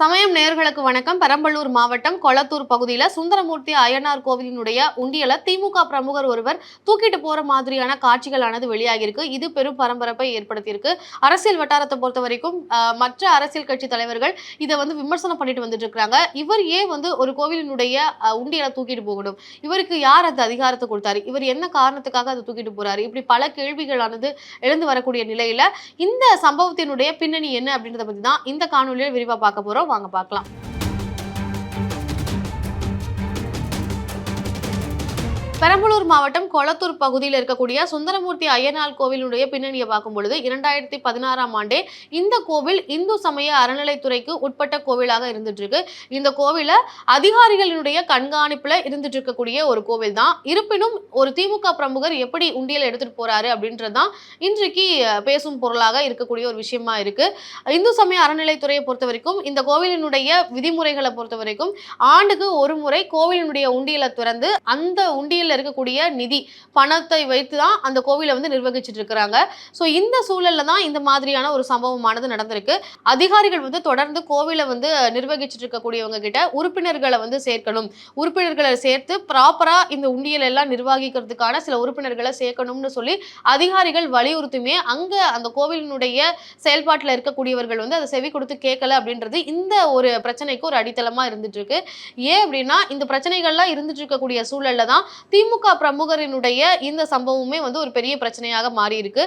சமயம் நேர்களுக்கு வணக்கம். பெரம்பலூர் மாவட்டம் கொளத்தூர் பகுதியில் சுந்தரமூர்த்தி அய்யனார் கோவிலினுடைய உண்டியலை திமுக பிரமுகர் ஒருவர் தூக்கிட்டு போற மாதிரியான காட்சிகளானது வெளியாகியிருக்கு. இது பெரும் பரபரப்பை ஏற்படுத்தியிருக்கு. அரசியல் வட்டாரத்தை பொறுத்த வரைக்கும் மற்ற அரசியல் கட்சி தலைவர்கள் இதை வந்து விமர்சனம் பண்ணிட்டு வந்துட்டு இருக்கிறாங்க இவர் ஏன் வந்து ஒரு கோவிலினுடைய உண்டியலை தூக்கிட்டு போகணும்? இவருக்கு யார் அந்த அதிகாரத்தை கொடுத்தாரு? இவர் என்ன காரணத்துக்காக அதை தூக்கிட்டு போறாரு? இப்படி பல கேள்விகளானது எழுந்து வரக்கூடிய நிலையில இந்த சம்பவத்தினுடைய பின்னணி என்ன அப்படின்றத பத்தி தான் இந்த காணொலியில் விரிவா பார்க்க போறோம். வாங்க பார்க்கலாம். பெரம்பலூர் மாவட்டம் கொளத்தூர் பகுதியில் இருக்கக்கூடிய சுந்தரமூர்த்தி அய்யனார் கோவிலுடைய பின்னணியை பார்க்கும் பொழுது இரண்டாயிரத்தி பதினாறாம் ஆண்டே இந்த கோவில் இந்து சமய அறநிலைத்துறைக்கு உட்பட்ட கோவிலாக இருந்துட்டு இருக்கு இந்த கோவில அதிகாரிகளினுடைய கண்காணிப்புல இருந்துட்டு இருக்கக்கூடிய ஒரு கோவில் தான் இருப்பினும் ஒரு திமுக பிரமுகர் எப்படி உண்டியல் எடுத்துட்டு போறாரு அப்படின்றதுதான் இன்றைக்கு பேசும் பொருளாக இருக்கக்கூடிய ஒரு விஷயமா இருக்கு. இந்து சமய அறநிலைத்துறையை பொறுத்த வரைக்கும் இந்த கோவிலினுடைய விதிமுறைகளை பொறுத்த வரைக்கும் ஆண்டுக்கு ஒரு முறை கோவிலினுடைய உண்டியலை திறந்து அந்த இருக்கக்கூடிய நிதி பணத்தை வைத்து தான் அந்த கோவிலை வந்து நிர்வகிச்சுட்டு இருக்கிறாங்க. ஸோ இந்த சூழல்ல தான் இந்த மாதிரியான ஒரு சம்பவமானது நடந்திருக்கு. அதிகாரிகள் வந்து தொடர்ந்து கோவிலை வந்து நிர்வகிச்சுட்டு இருக்கக்கூடியவங்க கிட்ட உறுப்பினர்களை வந்து சேர்க்கணும். உறுப்பினர்களை சேர்த்து ப்ராப்பராக இந்த உண்டியல் எல்லாம் நிர்வகிக்கிறதுக்கான சில உறுப்பினர்களை சேர்க்கணும்னு சொல்லி அதிகாரிகள் வலியுறுத்துமே அங்கே அந்த கோவிலினுடைய செயல்பாட்டில் இருக்கக்கூடியவர்கள் வந்து அதை செவி கொடுத்து கேட்கல அப்படின்றது இந்த ஒரு பிரச்சனைக்கு ஒரு அடித்தளமாக இருந்துட்டு இருக்கு. ஏன் அப்படின்னா இந்த பிரச்சனைகள்லாம் இருந்துட்டு இருக்கக்கூடிய சூழல்ல தான் திமுக பிரமுகரினுடைய இந்த சம்பவமே வந்து ஒரு பெரிய பிரச்சனையாக மாறி இருக்கு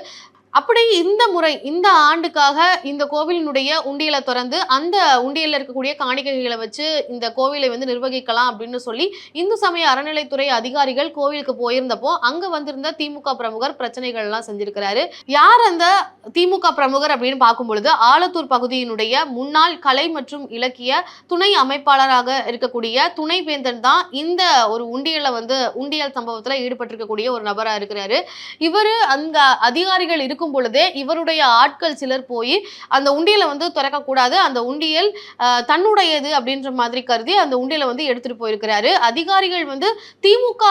அப்படி இந்த முறை இந்த ஆண்டுக்காக இந்த கோவிலினுடைய உண்டியலை திறந்து அந்த உண்டியலில் இருக்கக்கூடிய காணிக்கைகளை வச்சு இந்த கோவிலை வந்து நிர்வகிக்கலாம் அப்படின்னு சொல்லி இந்து சமய அறநிலைத்துறை அதிகாரிகள் கோவிலுக்கு போயிருந்தப்போ அங்க வந்திருந்த திமுக பிரமுகர் பிரச்சனைகள் எல்லாம் செஞ்சிருக்கிறாரு. யார் அந்த திமுக பிரமுகர் அப்படின்னு பார்க்கும் பொழுது ஆலத்தூர் பகுதியினுடைய முன்னாள் கலை மற்றும் இலக்கிய துணை அமைப்பாளராக இருக்கக்கூடிய துணைவேந்தன் தான் இந்த ஒரு உண்டியலை வந்து உண்டியல் சம்பவத்துல ஈடுபட்டிருக்கக்கூடிய ஒரு நபராக இருக்கிறாரு. இவர் அங்க அதிகாரிகள் இருக்கும் பொழுதே இவருடைய ஆட்கள் சிலர் போய் அந்த உண்டியலை வந்து திறக்கக்கூடாது. அந்த உண்டியல் தன்னுடையது அப்படின்ற மாதிரி கருதி அந்த உண்டியலை வந்து எடுத்துட்டு போயிருக்கிறாரு. அதிகாரிகள் வந்து திமுக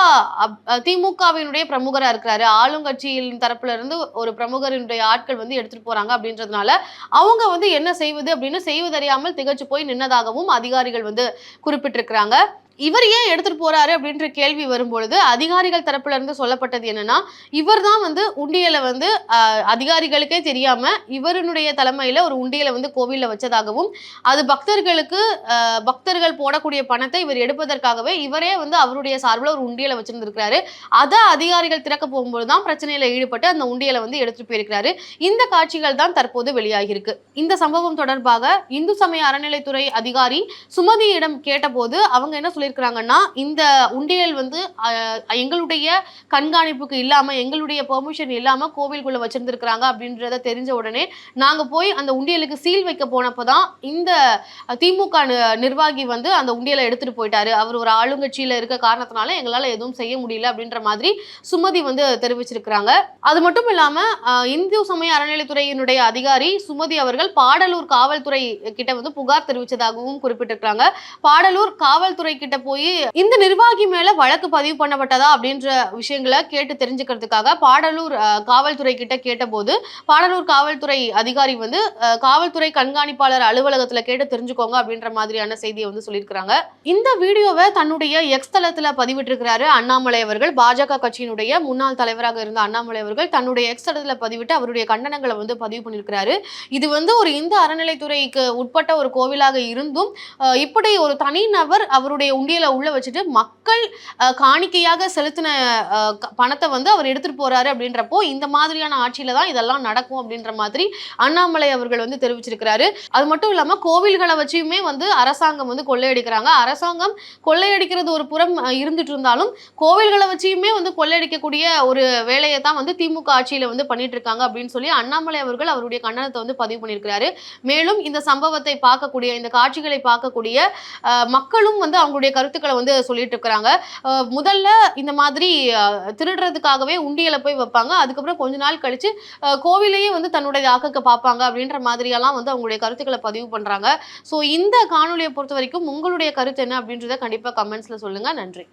அப்- திமுகவினுடைய பிரமுகரா இருக்கிறாரு. ஆளுங்கட்சியின் தரப்புல இருந்து ஒரு பிரமுகரினுடைய ஆட்கள் வந்து எடுத்துட்டு போறாங்க அப்படின்றதுனால அவங்க வந்து என்ன செய்வது அப்படின்னு செய்வதறியாமல் திகச்சு போய் நின்னதாகவும் அதிகாரிகள் வந்து குறிப்பிட்டிருக்கிறாங்க. இவர் ஏன் எடுத்துட்டு போறாரு அப்படின்ற கேள்வி வரும்பொழுது அதிகாரிகள் தரப்புல இருந்து சொல்லப்பட்டது என்னன்னா இவர் தான் வந்து உண்டியலை வந்து அதிகாரிகளுக்கே தெரியாம இவருடைய தலைமையில ஒரு உண்டியலை வந்து கோவிலில் வச்சதாகவும் அது பக்தர்களுக்கு பக்தர்கள் போடக்கூடிய பணத்தை இவர் எடுப்பதற்காகவே இவரே வந்து அவருடைய சார்பில் ஒரு உண்டியலை வச்சிருந்திருக்கிறாரு. அதை அதிகாரிகள் திறக்க போகும்போது தான் பிரச்சனையில ஈடுபட்டு அந்த உண்டியலை வந்து எடுத்துட்டு போயிருக்கிறாரு. இந்த காட்சிகள் தான் தற்போது வெளியாகியிருக்கு. இந்த சம்பவம் தொடர்பாக இந்து சமய அறநிலைத்துறை அதிகாரி சுமதியிடம் கேட்டபோது அவங்க என்ன சொல்லி சொல்லியிருக்கிறாங்கன்னா இந்த உண்டியல் வந்து எங்களுடைய கண்காணிப்புக்கு இல்லாமல் எங்களுடைய பெர்மிஷன் இல்லாமல் கோவிலுக்குள்ள வச்சிருந்திருக்கிறாங்க அப்படின்றத தெரிஞ்ச உடனே நாங்க போய் அந்த உண்டியலுக்கு சீல் வைக்க போனப்பதான் இந்த திமுக நிர்வாகி வந்து அந்த உண்டியலை எடுத்துட்டு போயிட்டாரு. அவர் ஒரு ஆளுங்கட்சியில் இருக்க காரணத்தினால எங்களால எதுவும் செய்ய முடியல அப்படின்ற மாதிரி சுமதி வந்து தெரிவிச்சிருக்கிறாங்க. அது மட்டும் இல்லாமல் இந்து சமய அறநிலைத்துறையினுடைய அதிகாரி சுமதி அவர்கள் பாடலூர் காவல்துறை கிட்ட வந்து புகார் தெரிவித்ததாகவும் குறிப்பிட்டிருக்கிறாங்க. பாடலூர் காவல்துறை கிட்ட கிட்ட போய் இந்த நிர்வாகி மேல வழக்கு பதிவு பண்ணப்பட்டதா அப்படின்ற விஷயங்களை கேட்டு தெரிஞ்சுக்கிறதுக்காக பாடலூர் காவல்துறை கிட்ட கேட்டபோது பாடலூர் காவல்துறை அதிகாரி வந்து காவல்துறை கண்காணிப்பாளர் அலுவலகத்துல கேட்டு தெரிஞ்சுக்கோங்க அப்படின்ற மாதிரியான செய்தியை வந்து சொல்லியிருக்கிறாங்க. இந்த வீடியோவை தன்னுடைய எக்ஸ் தளத்துல பதிவிட்டிருக்கிறாரு அண்ணாமலை அவர்கள். பாஜக கட்சியினுடைய முன்னாள் தலைவராக இருந்த அண்ணாமலை அவர்கள் தன்னுடைய எக்ஸ் தளத்துல பதிவிட்டு அவருடைய கண்டனங்களை வந்து பதிவு பண்ணியிருக்கிறாரு. இது வந்து ஒரு இந்து அறநிலைத்துறைக்கு உட்பட்ட ஒரு கோவிலாக இருந்தும் இப்படி ஒரு தனிநபர் அவருடைய உண்டியில் உள்ள வச்சுட்டு மக்கள் காணிக்கையாக செலுத்தின பணத்தை வந்து அவர் எடுத்துகிட்டு போகிறாரு அப்படின்றப்போ இந்த மாதிரியான ஆட்சியில் தான் இதெல்லாம் நடக்கும் அப்படின்ற மாதிரி அண்ணாமலை அவர்கள் வந்து தெரிவிச்சிருக்கிறாரு. அது மட்டும் இல்லாமல் கோவில்களை வச்சுமே வந்து அரசாங்கம் வந்து கொள்ளையடிக்கிறாங்க. அரசாங்கம் கொள்ளையடிக்கிறது ஒரு புறம் இருந்துட்டு இருந்தாலும் கோவில்களை வச்சுமே வந்து கொள்ளையடிக்கக்கூடிய ஒரு வேலையை தான் வந்து திமுக ஆட்சியில் வந்து பண்ணிட்டு இருக்காங்க அப்படின்னு சொல்லி அண்ணாமலை அவர்கள் அவருடைய கண்டனத்தை வந்து பதிவு பண்ணியிருக்கிறாரு. மேலும் இந்த சம்பவத்தை பார்க்கக்கூடிய இந்த காட்சிகளை பார்க்கக்கூடிய மக்களும் வந்து அவங்களுடைய கருத்துக்களை வந்து சொல்லிட்டு இருக்கிறாங்க முதல்ல இந்த மாதிரி திருடுறதுக்காகவே உண்டியலை போய் வைப்பாங்க. அதுக்கப்புறம் கொஞ்ச நாள் கழிச்சு கோவிலையே வந்து தன்னுடைய ஆக்கக்க பார்ப்பாங்க அப்படின்ற மாதிரியெல்லாம் வந்து அவங்களுடைய கருத்துக்களை பதிவு பண்றாங்க. ஸோ இந்த காணொலியை பொறுத்த வரைக்கும் உங்களுடைய கருத்து என்ன அப்படின்றத கண்டிப்பாக கமெண்ட்ஸில் சொல்லுங்க. நன்றி.